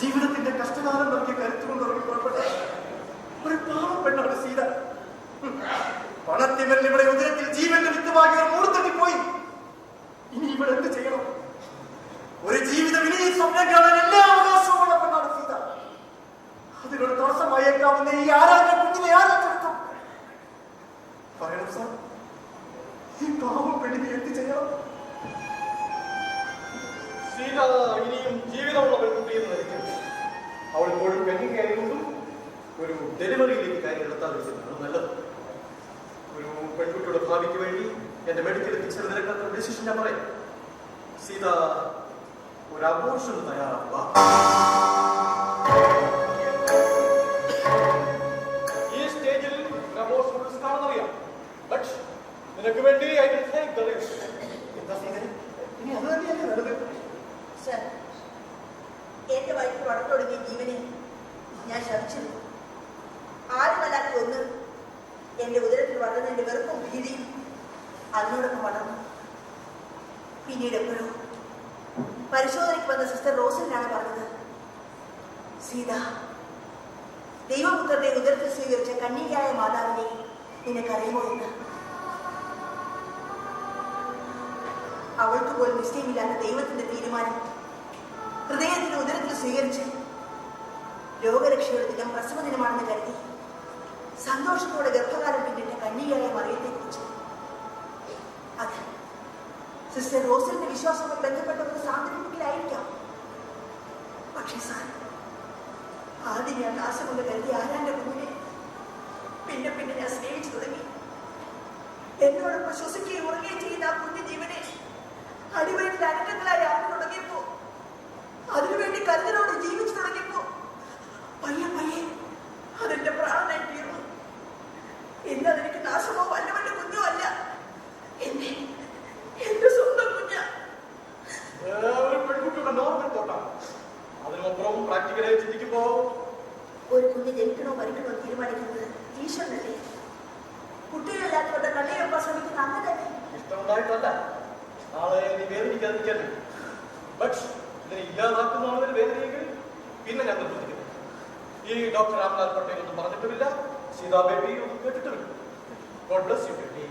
ജീവിതത്തിന്റെ കഷ്ടകാലം നൽകിയ കരുത്തുകൊണ്ട് ഉറങ്ങി പുറപ്പെട്ട ഒരു പാവപ്പെട്ടാണ് സീത. പണത്തിമൽ ഇവിടെ ഉദരത്തിൽ ജീവന്റെ വിത്തുവാകി ഒരു പോയി. ഇനി ഇവിടെ എന്ത് ചെയ്യണം? ഒരു ജീവിതം ഇനി സ്വപ്നം കാണാൻ എല്ലാ അവകാശവുമുള്ള പെണ്ണാണ് സീത. അതിനൊരു തടസ്സമായേക്കാവുന്ന ഈ ആരാധന കുഞ്ഞിനെ ആരാധെടുക്കും പറയണം സാർ ഈ പാവം പെണ്ണിനെ എന്ത് ചെയ്യണം? അവൾ ഇപ്പോഴും കന്യകയായതുകൊണ്ടും ഒരു ഡെലിവറിയിലേക്ക് കാര്യം നടത്താതിരിക്കുന്നതാണ് നല്ലത്. ഒരു പെൺകുട്ടിയുടെ ഭാവിക്ക് വേണ്ടി എന്റെ മെഡിക്കൽ ടീച്ചർ നിരക്കാത്ത ഡിസിഷൻ ഞാൻ പറയാം. സീത ഒരു അബോർഷൻ തയ്യാറാവുക. ഈ സ്റ്റേജിൽ അബോർഷൻ ബട്ട് വേണ്ടി ഐ ദ റിസ്ക് ഇനി അത് തന്നെയല്ലേ നല്ലത്? സർ എന്റെ വയറ്റിൽ വളർത്തുടങ്ങിയ ജീവനെ ഞാൻ ശമിച്ചിരുന്നു ആരുമല്ലാത്ത ഒന്ന് എന്റെ ഉദരത്തിൽ വളർന്നതിന്റെ വെറുപ്പും ഭീതിയും അതിനോടൊപ്പം വളർന്നു. പിന്നീട് എപ്പോഴും പരിശോധനയ്ക്ക് വന്ന സിസ്റ്റർ റോസിനാണ് പറഞ്ഞത് സീത ദൈവപുത്രന്റെ ഉദരത്തിൽ സ്വീകരിച്ച കന്യകയായ മാതാവിനെ നിനക്കറിയുമോ എന്ന്? അവൾക്ക് പോലും നിശ്ചയമില്ലാത്ത ദൈവത്തിന്റെ തീരുമാനം ഹൃദയത്തിന്റെ ഉദരത്തിൽ സ്വീകരിച്ച് രോഗരക്ഷയുടെ ദിനം പ്രസവ ദിനമാണെന്ന് കരുതി സന്തോഷത്തോടെ ഗർഭകാലം പിന്നിട്ട് കന്യകയായ മറിയത്തെ കുറിച്ച്. അത്. സിസ്റ്റർ റോസലിന്റെ വിശ്വാസവുമായി ബന്ധപ്പെട്ട ഒരു സാന്ത്വനിപ്പിക്കലായിരിക്കാം പക്ഷേ സാർ ആദ്യം ഞാൻ ദാസം കൊണ്ട് കരുതി ആരാന്റെ കുഞ്ഞിനെ? പിന്നെ പിന്നെ ഞാൻ സ്നേഹിച്ചു തുടങ്ങി. എന്നോടൊപ്പം ശ്വസിക്കുകയും ഉറങ്ങുകയും ചെയ്യുന്ന ആ കുഞ്ഞു ജീവനെ അടിവയറ്റിൽ അതിനുവേണ്ടി കരുതലോട് ജീവിച്ചു തുടങ്ങിയപ്പോ പയ്യെ പയ്യെ അതെന്റെ പ്രാണനായി തീർന്നു. ഇന്ന് അതെനിക്ക് നാശമോ വല്ലവന്റെ കുഞ്ഞോ അല്ല. എന്നെ എന്റെ സ്വന്തം കുഞ്ഞ. ഒരു പെൺകുട്ടിയുടെ നോർമൽ തോട്ടാണ് അതിനപ്പുറം പ്രാക്ടിക്കലായി ചിന്തിക്കുമ്പോ ഒരു കുഞ്ഞ് ജനിക്കണോ മരിക്കണോ തീരുമാനിക്കുന്നത് ഈശ്വരനല്ലേ? കുട്ടികളില്ലാത്തവരുടെ കണ്ണീരൊപ്പം ശ്രമിക്കുന്ന അങ്ങനെ ഇഷ്ടമുണ്ടായിട്ടല്ല. നാളെ നീ വേദനിക്കാതിരിക്കാൻ ബട്ട് ഇല്ലാതാക്കുന്നതാണ് വേദനയെങ്കിൽ പിന്നെ ഞാൻ നിർബന്ധിക്കുന്നു ഈ ഡോക്ടർ രാംലാൽ പട്ടേൽ ഒന്നും പറഞ്ഞിട്ടുമില്ല. സീതാബേബി ഒന്നും കേട്ടിട്ടുമില്ല. God bless you baby